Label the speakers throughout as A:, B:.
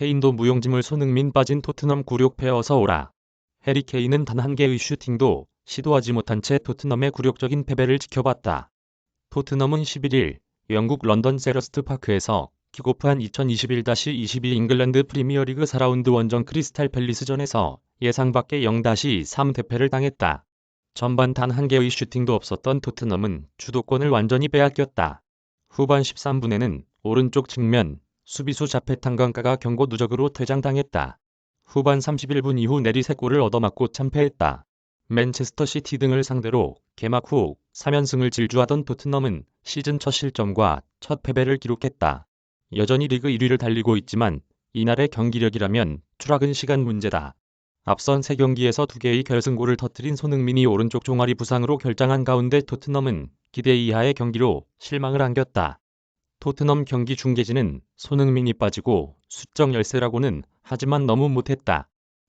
A: 케인도 무용지물 손흥민 빠진 토트넘 굴욕패 어서 오라. 해리 케인은 단 한 개의 슈팅도 시도하지 못한 채 토트넘의 굴욕적인 패배를 지켜봤다. 토트넘은 11일 영국 런던 세러스트 파크에서 킥오프한 2021-22 잉글랜드 프리미어리그 4라운드 원정 크리스탈 팰리스전에서 예상 밖의 0-3 대패를 당했다. 전반 단 한 개의 슈팅도 없었던 토트넘은 주도권을 완전히 빼앗겼다. 후반 13분에는 오른쪽 측면 수비수 자페탄강가가 경고 누적으로 퇴장당했다. 후반 31분 이후 내리 3골을 얻어맞고 참패했다. 맨체스터 시티 등을 상대로 개막 후 3연승을 질주하던 토트넘은 시즌 첫 실점과 첫 패배를 기록했다. 여전히 리그 1위를 달리고 있지만 이날의 경기력이라면 추락은 시간 문제다. 앞선 3경기에서 2개의 결승골을 터뜨린 손흥민이 오른쪽 종아리 부상으로 결장한 가운데 토트넘은 기대 이하의 경기로 실망을 안겼다. 토트넘 경기 중계진은 손흥민이 빠지고 수적 열세라고는 하지만 너무 못했다.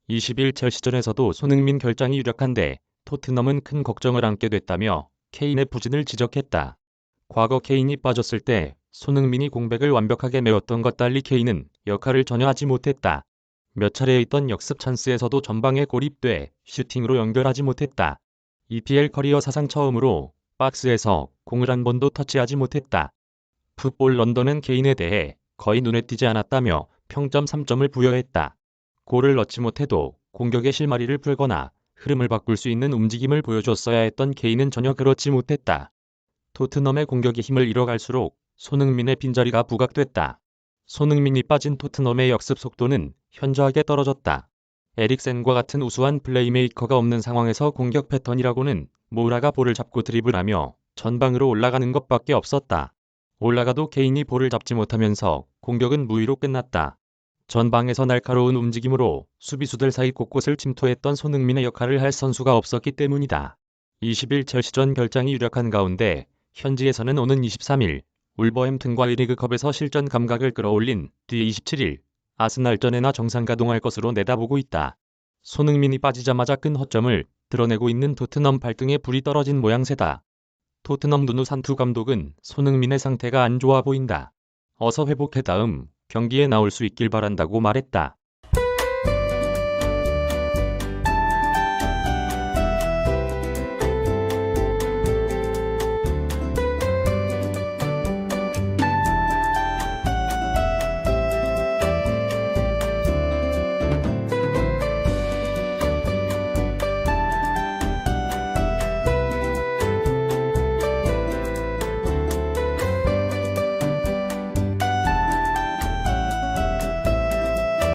A: 20일 첼시전에서도 손흥민 결장이 유력한데 토트넘은 큰 걱정을 안게 됐다며 케인의 부진을 지적했다. 과거 케인이 빠졌을 때 손흥민이 공백을 완벽하게 메웠던 것 달리 케인은 역할을 전혀 하지 못했다. 몇 차례 있던 역습 찬스에서도 전방에 고립돼 슈팅으로 연결하지 못했다. EPL 커리어 사상 처음으로 박스에서 공을 한 번도 터치하지 못했다. 풋볼 런던은 케인에 대해 거의 눈에 띄지 않았다며 평점 3점을 부여했다. 골을 넣지 못해도 공격의 실마리를 풀거나 흐름을 바꿀 수 있는 움직임을 보여줬어야 했던 케인은 전혀 그렇지 못했다. 토트넘의 공격의 힘을 잃어갈수록 손흥민의 빈자리가 부각됐다. 손흥민이 빠진 토트넘의 역습 속도는 현저하게 떨어졌다. 에릭센과 같은 우수한 플레이메이커가 없는 상황에서 공격 패턴이라고는 모라가 볼을 잡고 드리블하며 전방으로 올라가는 것밖에 없었다. 올라가도 케인이 볼을 잡지 못하면서 공격은 무위로 끝났다. 전방에서 날카로운 움직임으로 수비수들 사이 곳곳을 침투했던 손흥민의 역할을 할 선수가 없었기 때문이다. 20일 첼시전 결장이 유력한 가운데 현지에서는 오는 23일 울버햄튼과 리그컵에서 실전 감각을 끌어올린 뒤 27일 아스날전에나 정상 가동할 것으로 내다보고 있다. 손흥민이 빠지자마자 큰 허점을 드러내고 있는 토트넘 발등에 불이 떨어진 모양새다. 토트넘 누누 산투 감독은 손흥민의 상태가 안 좋아 보인다. 어서 회복해 다음 경기에 나올 수 있길 바란다고 말했다.